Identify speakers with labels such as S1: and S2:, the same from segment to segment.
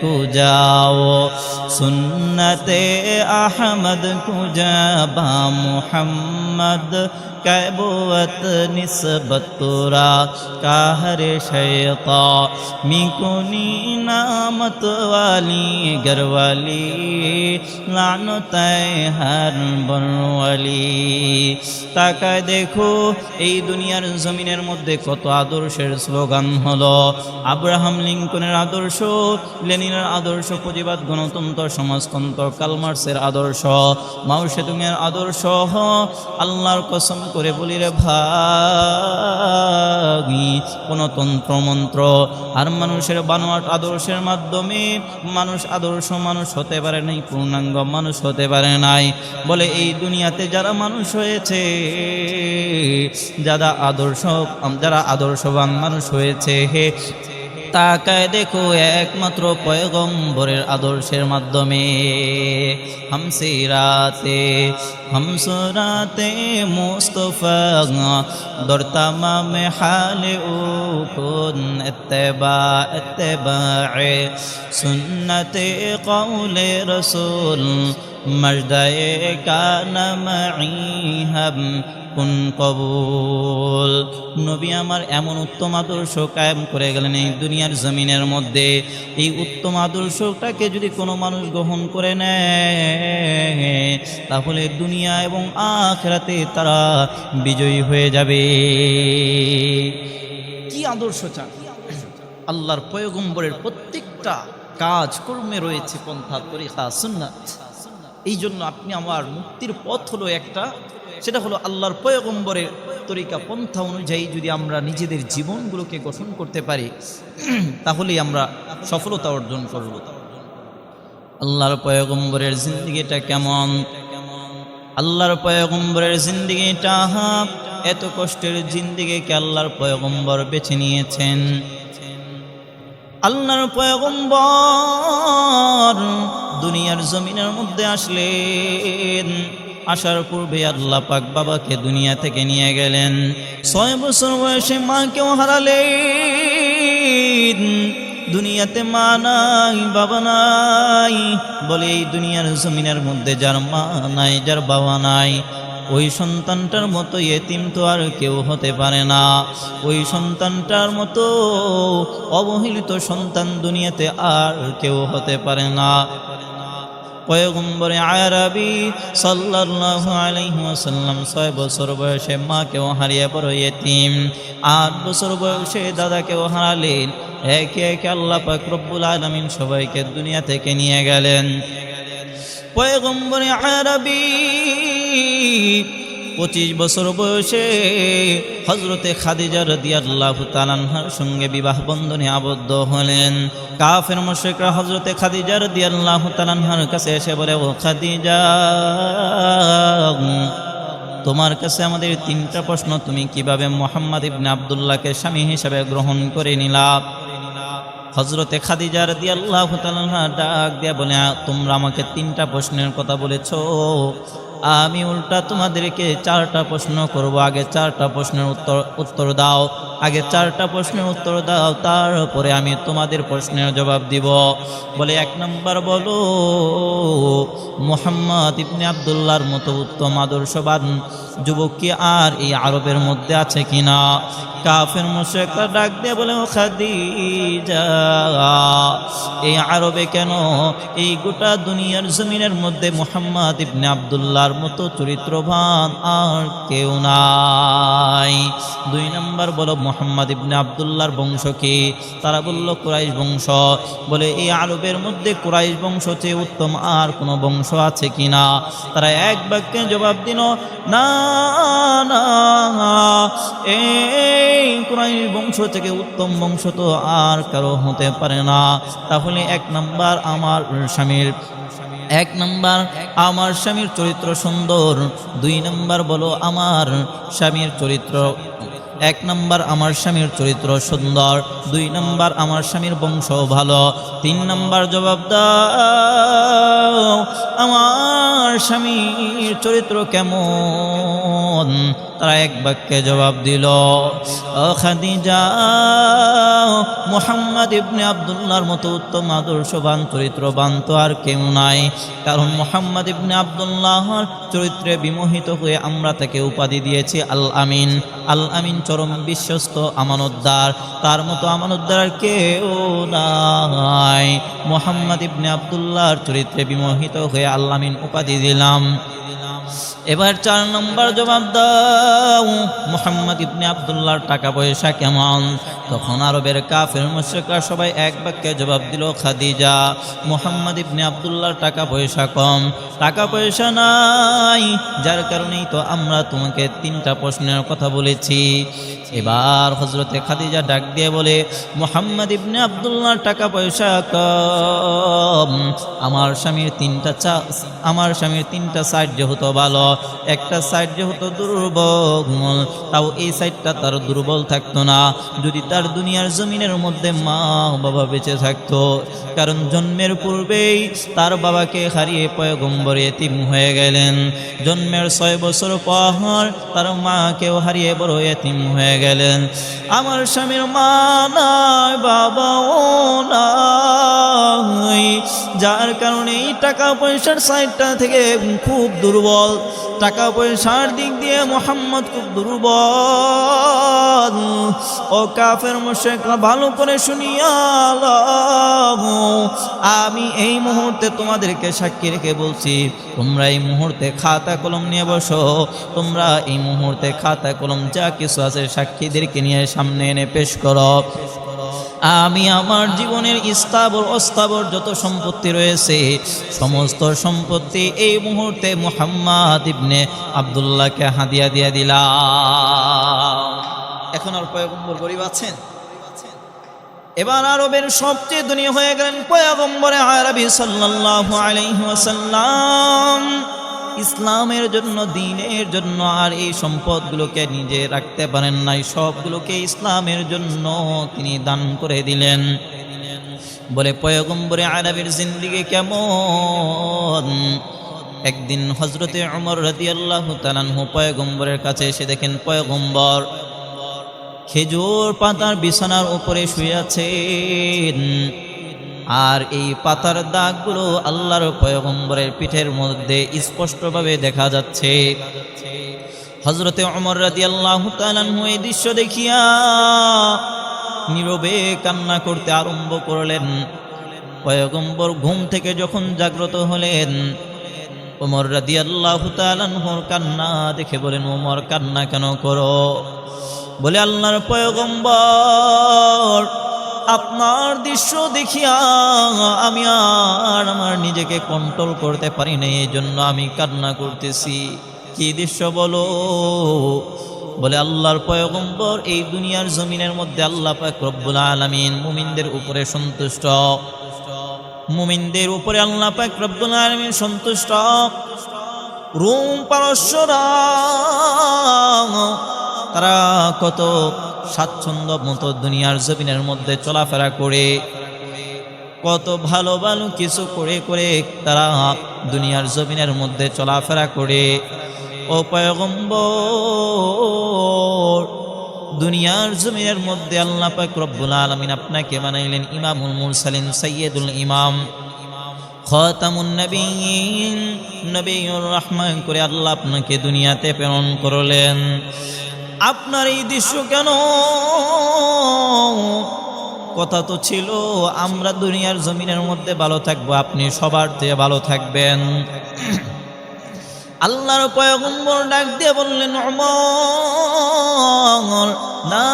S1: কু যাও সুন্নতে আহমদ কু যাবা মুহাম্মদ কবুয়ত নিসবতুরা কাহরে শয়তা মিকুনি নামত ওয়ালি গরওয়ালি লানু তাই হর বনওয়ালি তাকায় দেখো, এই দুনিয়ার জমিনের মধ্যে কত আদর্শের স্লোগান হলো। আব্রাহাম লিঙ্কনের আদর্শ লেনি লেনিনের আদর্শ প্রতিবাদ গণতন্ত্র সমাজতন্ত্র কালমার্সের আদর্শ। মাও সেতুংয়ের আদর্শ আল্লাহর কসম করে বলি রে ভাগি। কোনো তন্ত্র মন্ত্র আর মানুষের বানোয়াট আদর্শের মাধ্যমে মানুষ আদর্শ মানুষ হতে পারে নাই, পূর্ণাঙ্গ মানুষ হতে পারে নাই। বলে এই দুনিয়াতে যারা মানুষ হয়েছে, যারা আদর্শ, যারা আদর্শবান মানুষ হয়েছে হে তাকায় দেখো একমাত্র পয়গম্বরের আদর্শের মাধ্যমে। হামসিরাতে হামসরাতে মুস্তফা দরতামা মে হালে উকুন ইত্তেবা ইত্তেবায়ে সুন্নতে কৌলে রসুল কানা মাই হাম কুন কবুল। নবী আমার এমন উত্তম আদর্শ কায়েম করে গেলেন এই দুনিয়ার জমিনের মধ্যে। এই উত্তম আদর্শটাকে যদি কোনো মানুষ গ্রহণ করে নেয়, তাহলে দুনিয়া এবং আখেরাতে তারা বিজয়ী হয়ে যাবে।
S2: কি আদর্শ চান? আল্লাহর পয়গম্বরের প্রত্যেকটা কাজ কর্মে রয়েছে পন্থা, তরিকা, সুন্নাত। এই জন্য আপনি আমার মুক্তির পথ হলো একটা, সেটা হলো আল্লাহর পয়গম্বরের তরিকা পন্থা অনুযায়ী যদি আমরা নিজেদের জীবনগুলোকে গঠন করতে পারি, তাহলেই আমরা সফলতা অর্জন করব।
S1: আল্লাহর পয়গম্বরের জিন্দিগিটা কেমন? আল্লাহর পয়গম্বরের জিন্দিগিটা, এত কষ্টের জিন্দিগিকে আল্লাহর পয়গম্বর বেছে নিয়েছেন। আল্লাহর পয়গম্বর দুনিয়ার জমিনের মধ্যে আসলেন। আসার পূর্বে আল্লাহ পাক বাবাকে দুনিয়া থেকে নিয়ে গেলেন। ছয় বছর বয়সে মাকেও হারালেন। দুনিয়াতে মা নাই, বাবা নাই। বলে এই দুনিয়ার জমিনের মধ্যে যার মা নাই, যার বাবা নাই, ওই সন্তানটার মতো এতিম তো আর কেউ হতে পারে না। ওই সন্তানটার মতো অবহেলিত সন্তান দুনিয়াতে আর কেউ হতে পারে না। পয়গম্বরে আরবি সাল্লাহ আলাইহি ওয়াসাল্লাম ছয় বছর বয়সে মাকেও হারিয়ে বড় এতিম। আট বছর বয়সে দাদাকেও হারালেন। একে একে আল্লাহ পাক আলামিন সবাইকে দুনিয়া থেকে নিয়ে গেলেন। পয়গম্বরে আরবি পঁচিশ বছর বয়সে হজরতে খাদিজা রদিয়াল্লাহ তালানহার সঙ্গে বিবাহ বন্ধনে আবদ্ধ হলেন। কাফের মুশরিকরা হজরতে খাদিজা রদিয়াল্লাহ তালানহার কাছে এসে বলে, ও খাদিজা, তোমার কাছে আমাদের তিনটা প্রশ্ন, তুমি কীভাবে মোহাম্মদ ইবনে আবদুল্লাহকে স্বামী হিসাবে গ্রহণ করে নিলা? হজরতে খাদিজা রদি আল্লাহ ডাক দিয়া বলে, তোমরা আমাকে তিনটা প্রশ্নের কথা বলেছ। আমি উল্টা তোমাদেরকে চারটা প্রশ্ন করব। আগে চারটা প্রশ্নের উত্তর উত্তর দাও। আগে চারটা প্রশ্নের উত্তর দাও, তারপরে আমি তোমাদের প্রশ্নের জবাব দিব। বলে এক নম্বর বলো, মোহাম্মদ ইবনে আবদুল্লাহর মতো উত্তম আদর্শবান যুবক কি আর এই আরবের মধ্যে আছে কিনা? কাফের মুশেকরা ডাক দিয়ে বলে, ও খাদিজা, এই আরবে কেন এই গোটা দুনিয়ার জমিনের মধ্যে মোহাম্মদ ইবনে আবদুল্লাহর মতো চরিত্রবান আর কেউ নাই? দুই নম্বর বলো, মোহাম্মদ ইবনে আবদুল্লাহর বংশ কি? তারা বলল, কুরাইশ বংশ। বলে, এই আরবের মধ্যে কুরাইশ বংশ চেয়ে উত্তম আর কোনো বংশ আছে কিনা? তারা এক বাক্যে জবাব দিল না না। এই কুরাইশ বংশ থেকে উত্তম বংশ তো আর কারও হতে পারে না। তাহলে এক নাম্বার আমার স্বামীর, এক নাম্বার আমার স্বামীর চরিত্র সুন্দর, দুই নাম্বার বলো আমার স্বামীর চরিত্র, এক নাম্বার আমার স্বামীর চরিত্র সুন্দর, দুই নাম্বার আমার স্বামীর বংশ ভালো, তিন নাম্বার জবাব দাও, আমার স্বামীর চরিত্র কেমন? তারা এক বাক্যে জবাব দিল খাদিজা, মোহাম্মদ ইবনে আবদুল্লাহর মতো উত্তম আদর্শবান চরিত্রবান তো আর কেউ নাই। কারণ মোহাম্মদ ইবনে আবদুল্লাহর চরিত্রে বিমোহিত হয়ে আমরা তাকে উপাধি দিয়েছি আল আমিন। আল আমিন চরম বিশ্বস্ত আমানতদার। তার মতো আমানতদার কেউ নাই। মোহাম্মদ ইবনে আবদুল্লাহর চরিত্রে বিমোহিত হয়ে আল আমিন উপাধি দিলাম। এবার চার নম্বর জবাব দাও। মোহাম্মদ ইবনে আবদুল্লাহর টাকা পয়সা কেমন? তখন আরবের কাফের মুশরিকরা সবাই এক বাক্যে জবাব দিল, খাদিজা, মোহাম্মদ ইবনে আবদুল্লাহর টাকা পয়সা কম। টাকা পয়সা নাই, যার কারণেই তো আমরা তোমাকে তিনটা প্রশ্নের কথা বলেছি। এবার হজরতে খাদিজা ডাক দিয়ে বলে, মোহাম্মদ ইবনে আবদুল্লাহর টাকা পয়সা কম। আমার স্বামীর তিনটা চা, আমার স্বামীর তিনটা সাইড যেহেতু ভালো। একটা সাইড যে হতো দুর্বল তাও এই সাইডটা তার দুর্বল থাকতো না। যদি তার দুনিয়ার জমিনের মধ্যে মা বাবা বেঁচে থাকতো, কারণ জন্মের পূর্বেই তার বাবাকে হারিয়ে পয়গম্বর এতিম হয়ে গেলেন। জন্মের ছয় বছর পর তার মাকেও হারিয়ে বড় এতিম হয়ে গেলেন। আমার স্বামীর মা নাই, বাবাও নাই, যার কারণে এই টাকা পয়সার সাইডটা থেকে খুব দুর্বল। টাকা পয়সার দিক দিয়ে মোহাম্মদ খুব দুর্বল। ও কাফের মোশেকরা ভালো করে শুনিয়া। আমি এই মুহূর্তে তোমাদেরকে সাক্ষী রেখে বলছি, তোমরা এই মুহূর্তে খাতা কলম নিয়ে বসো। তোমরা এই মুহূর্তে খাতা কলম যা কিছু আছে সাক্ষীদেরকে নিয়ে সামনে এনে পেশ করো। আমি আমার জীবনের স্থাবর, অস্থাবর যত সম্পত্তি রয়েছে, সমস্ত সম্পত্তি এই মুহূর্তে মোহাম্মদ ইবনে আবদুল্লাহকে হাদিয়া দিয়ে দিলাম। এখন আর পয়গম্বর গরিব আছেন? এবার আরবের সবচেয়ে দুনিয়া হয়ে গেলেন পয়গম্বরে আরবি সাল্লাল্লাহু আলাইহি ওয়াসাল্লাম। ইসলামের জন্য, দিনের জন্য, আর এই সম্পদগুলোকে নিজে রাখতে পারেন নাই। সবগুলোকে ইসলামের জন্য তিনি দান করে দিলেন। বলে, পয়গম্বরে আরবের জিন্দিগি কেমন? একদিন হজরতে অমর রাদি আল্লাহ তালানহু পয়গম্বরের কাছে এসে দেখেন, পয়গম্বর, খেজুর পাতার বিছানার উপরে শুয়ে আছেন। আর এই পাতার দাগগুলো আল্লাহর পয়গম্বরের পিঠের মধ্যে স্পষ্টভাবে দেখা যাচ্ছে। হজরতে অমর রাদি আল্লাহ এই দৃশ্য দেখিয়া নীরবে কান্না করতে আরম্ভ করলেন। পয়গম্বর ঘুম থেকে যখন জাগ্রত হলেন, ওমর রাদি আল্লাহ তালানহর কান্না দেখে বলেন, ওমর, কান্না কেন করো? বলে আল্লাহর পয়গম্বর আপনার দৃশ্য দেখিয়া আমি আর আমার নিজেকে কন্ট্রোল করতে পারি না এই জন্য আমি কান্না করতেছি। কি দৃশ্য বলো? বলে আল্লাহর পয়গম্বর, এই দুনিয়ার জমিনের মধ্যে আল্লাহ পাক রব্বুল আলামিন মুমিনদের উপরে সন্তুষ্ট। মুমিনদের উপরে আল্লাহ পাক রব্বুল আলামিন সন্তুষ্ট। রোম পারস্যরা, তারা কত স্বাচ্ছন্দ্য মতো দুনিয়ার জমিনের মধ্যে চলাফেরা করে, কত ভালো ভালো কিছু করে করে তারা দুনিয়ার জমিনের মধ্যে চলাফেরা করে। ও পয়গম্বর, দুনিয়ার জমিনের মধ্যে আল্লাহ পাক রব্বুল আলামিন আপনাকে বানাইলেন ইমামুল মুরসালিন সৈয়দুল ইমাম। খতামুন নবীন, নবীর রহমান করে আল্লাহ আপনাকে দুনিয়াতে প্রেরণ করলেন। আপনার এই দৃশ্য কেন? কথা তো ছিল, আমরা দুনিয়ার জমিনের মধ্যে ভালো থাকব, আপনি সবার দিয়ে ভালো থাকবেন। আল্লাহর পয়গম্বর ডাক দিয়ে বললেন অমর না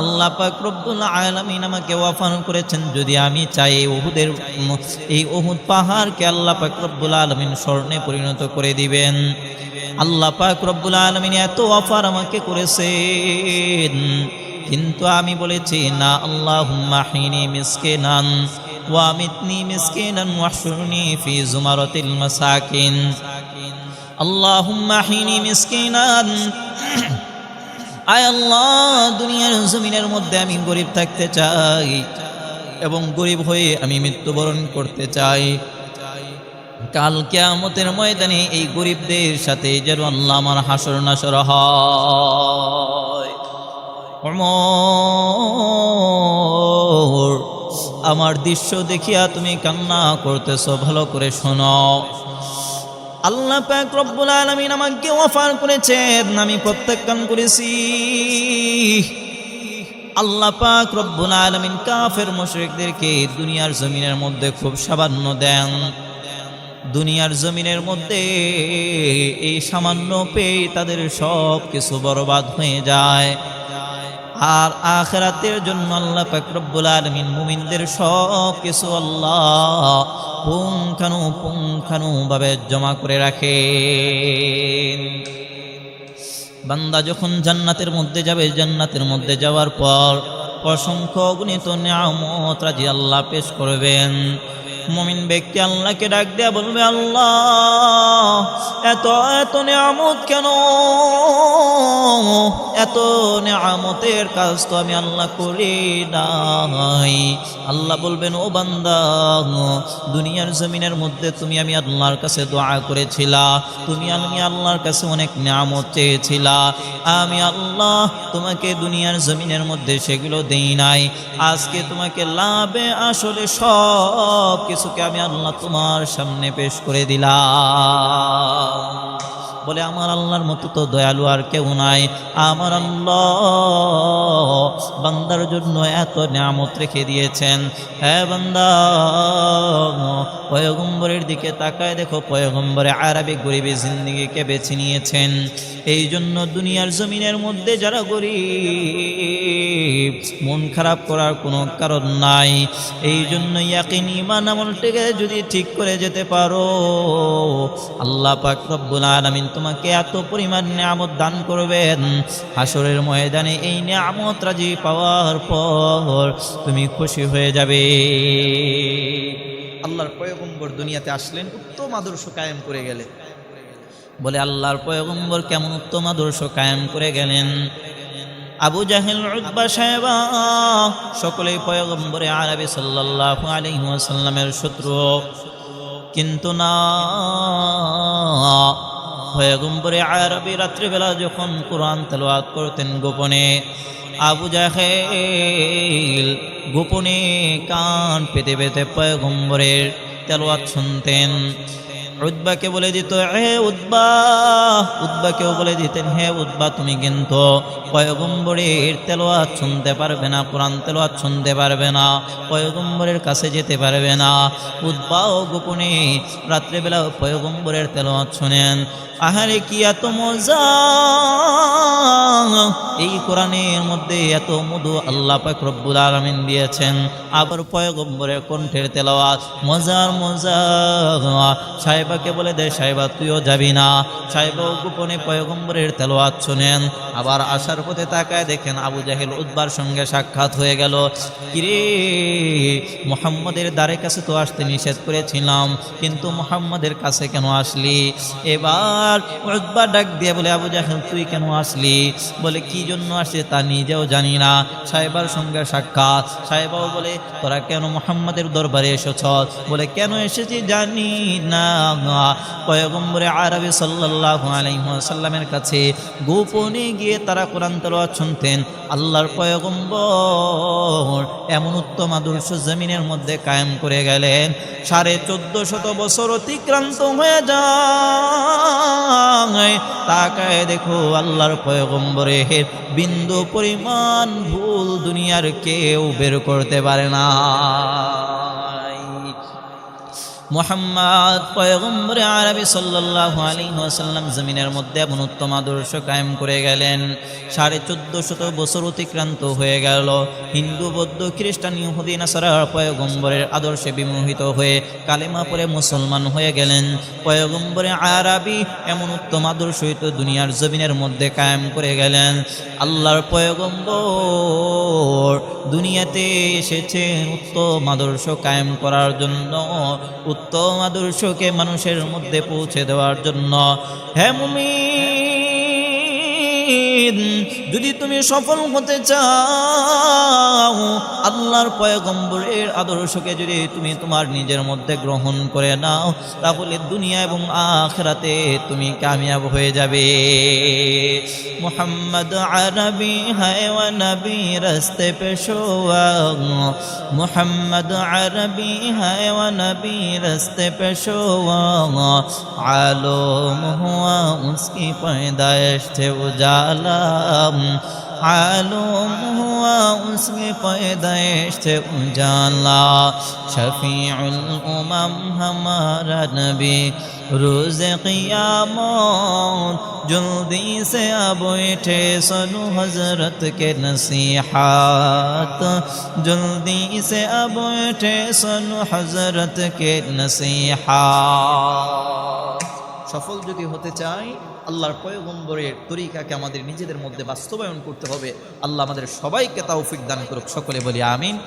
S1: আল্লাহ পাক রব্বুল আলামিন আমাকে ওয়াফান করেছেন, যদি আমি চাই এই ওহুদের এই ওহুদ পাহাড়কে আল্লাহ পাক রব্বুল আলামিন স্বর্ণে পরিণত করে দিবেন। আল্লাহ পাক রব্বুল আলামিন এত অফার আমাকে করেছেন, কিন্তু আমি বলেছি, না, আল্লাহুম্মা হিনি মিসকিনান, ওয়া মিতনি মিসকিনান, ওয়াহশুরনি ফি জুমারাতিল মাসাকিন। আল্লাহুম্মা হিনি মিসকিনান আয় আল্লাহ, দুনিয়ার জমিনের মধ্যে আমি গরিব থাকতে চাই এবং গরিব হয়ে আমি মৃত্যুবরণ করতে চাই। কাল কেয়ামতের ময়দানে এই গরিবদের সাথে যেন আল্লাহ আমার হাসর নাসর আমার দৃশ্য দেখিয়া তুমি কান্না করতেছো, ভালো করে শোনো। আল্লাহ পাক রব্বুল আলামিন আমাকে অফার করেছেন, আমি প্রত্যাখ্যান করেছি। আল্লাহ পাক রব্বুল আলামিন কাফের মুশরিকদেরকে দুনিয়ার জমিনের মধ্যে খুব সামান্য দেন। দুনিয়ার জমিনের মধ্যে এই সামান্য পেয়ে তাদের সব কিছু বরবাদ হয়ে যায়। আর আখেরাতের জন্য আল্লাহ পাক রব্বুল আলামিন মুমিনদের সব কিছু আল্লাহ পুঙ্খানু পুঙ্খানু ভাবে জমা করে রাখে বান্দা যখন জান্নাতের মধ্যে যাবে, জান্নাতের মধ্যে যাওয়ার পর অসংখ্য অগণিত নিয়ামত রাজি আল্লাহ পেশ করবেন। মমিন ব্যক্তি আল্লাহকে ডাক দেয়া বলবে, আল্লাহ, এত এত নিয়ামত কেন? এত নিয়ামতের কাজ তো আমি আল্লাহ করি নাই। আল্লাহ বলবেন, ও বান্দা, দুনিয়ার জমিনের মধ্যে তুমি আমি আল্লাহর কাছে দোয়া করেছিলা। তুমি আমি আল্লাহর কাছে অনেক নিয়ামত চেয়েছিলা। আমি আল্লাহ তোমাকে দুনিয়ার জমিনের মধ্যে সেগুলো দেই নাই। আজকে তোমাকে লাভে, আসলে সব কিছুকে আমি আল্লাহ তোমার সামনে পেশ করে দিলাম? বলে, আমার আল্লাহর মতো তো দয়ালু আর কেউ নাই। আমার আল্লাহ বান্দার জন্য এত নিয়ামত রেখে দিয়েছেন। হ্যাঁ বান্দা, পয়গম্বরের দিকে তাকায় দেখো, পয়গম্বরে আরবি গরিবী জিন্দিগিকে বেছে নিয়েছেন। এই জন্য দুনিয়ার জমিনের মধ্যে যারা গরিব, মন খারাপ করার কোনো কারণ নাই। এই জন্য ইয়াকিন ইমান আমলটিকে যদি ঠিক করে যেতে পারো, আল্লাহ পাক রব্বুল আলামিন তোমাকে এত পরিমাণ নিয়ামত দান করবেন। হাসরের ময়দানে এই নিয়ামত রাজি পাওয়ার পর তুমি খুশি হয়ে যাবে।
S2: আল্লাহর পয়গম্বর দুনিয়াতে আসলেন, উত্তম আদর্শ কায়েম করে গেলে
S1: বলে, আল্লাহর পয়গম্বর কেমন উত্তম আদর্শ কায়েম করে গেলেন? আবু জাহেল, উতবা সাহেবা সকলেই পয়গম্বরে আরবি সাল্লাল্লাহু আলাইহি ওয়াসাল্লামের শত্রু। কিন্তু না পয়গম্বরে আরবি রাত্রিবেলা যখন কোরআন তেলাওয়াত করতেন গোপনে, আবু জাহেল গোপনে কান পেতে পেতে পয়গম্বরের তেলাওয়াত শুনতেন। উদ্বাকে বলে দিত হে উদ্বা। উদ্বাকেও বলে দিতেন, হে উদ্বা, তুমি কিন্তু পয়গম্বরের তেলোয়াত শুনতে পারবে না, কোরআন তেলোয়াত শুনতে পারবে না, পয়গম্বরের কাছে যেতে পারবে না। উদ্বাও গোপনে রাত্রেবেলা পয়গম্বরের তেলোয়াত শোনেন, আহারে কি এত মজা! এই কোরআনের মধ্যে এত মধু আল্লাহ পাক আলামিন দিয়েছেন। আবার পয়গম্বরের কণ্ঠের তেলাওয়াত মজার মজা সাহেবাকে বলে দে সাহেবা, তুইও যাবি না। সাহেবাও গোপনে পয়গম্বরের তেলাওয়াত শোনেন। আবার আসার পথে তাকায় দেখেন আবু জাহেল উদ্বার সঙ্গে সাক্ষাৎ হয়ে গেল। কিরে, মোহাম্মদের দ্বারে কাছে তো আসতে নিষেধ করেছিলাম, কিন্তু মোহাম্মদের কাছে কেন আসলি? এবার উদ্বা ডাক দিয়ে বলে, আবু জাহেল, তুই কেন আসলি? বলে, কি জন্য আসছে তা নিজেও জানি না। সাহেবার সঙ্গে সাক্ষাৎ। সাহেবাও বলে, তোরা কেন মোহাম্মদের দরবারে এসেছ? বলে, কেন এসেছি জানি না। পয়গম্বরে আরবি সাল্লাল্লাহু আলাইহি ওয়াসাল্লামের কাছে গোপনে গিয়ে তারা কোরআন তেলাওয়াত শুনতেন। আল্লাহর পয়গম্বর এমন উত্তম আদর্শ জমিনের মধ্যে কায়েম করে গেলেন। সাড়ে চোদ্দ শত বছর অতিক্রান্ত হয়ে যায়। তাকায় দেখো আল্লাহর পয়গম্বরের বিন্দু পরিমাণ ভুল দুনিয়ার কেউ বের করতে পারে না। মোহাম্মদ পয়গম্বরে আরবি সাল্লাল্লাহু আলাইহি ওয়াসাল্লাম জমিনের মধ্যে এমন উত্তম আদর্শ কায়েম করে গেলেন। সাড়ে চোদ্দ শত বছর অতিক্রান্ত হয়ে গেল। হিন্দু, বৌদ্ধ, খ্রিস্টান, ইহুদি, নাসারা পয়গম্বরের আদর্শে বিমোহিত হয়ে কালেমা পরে মুসলমান হয়ে গেলেন। পয়গম্বরে আরবি এমন উত্তম আদর্শ হইতো দুনিয়ার জমিনের মধ্যে কায়েম করে গেলেন। আল্লাহর পয়গম্বর দুনিয়াতে এসেছেন উত্তম আদর্শ কায়েম করার জন্য। উত্তম আদর্শকে মানুষের মধ্যে পৌঁছে দেওয়ার জন্য। হে মুমিন! যদি তুমি সফল হতে চাও আল্লাহর পয়গম্বরের আদর্শকে যদি তুমি তোমার নিজের মধ্যে গ্রহণ করে নাও তাহলে দুনিয়া এবং আখরাতে তুমি কামিয়াব হয়ে যাবে মোহাম্মদ আরবি হায়ওয়া নবী রস্তে পেশোয়া মোহাম্মদ আরবি হায়ওয়া নবী রস্তে পেশোয়া आलोम हुआ उसकी पैदाइश थे عالم عالم ہوا اس کی پیدائش سے اجالا شفیع الامم ہمارا نبی روز قیامت جلدی سے اب اٹھے سنو حضرت کے نصیحات جلدی سے اب اٹھے سنو حضرت کے نصیحات
S2: সফল যদি হতে চাই, আল্লাহর পয়গম্বরের তরিকাকে আমাদের নিজেদের মধ্যে বাস্তবায়ন করতে হবে। আল্লাহ আমাদের সবাইকে তাওফিক দান করুক, সকলে বলি আমিন।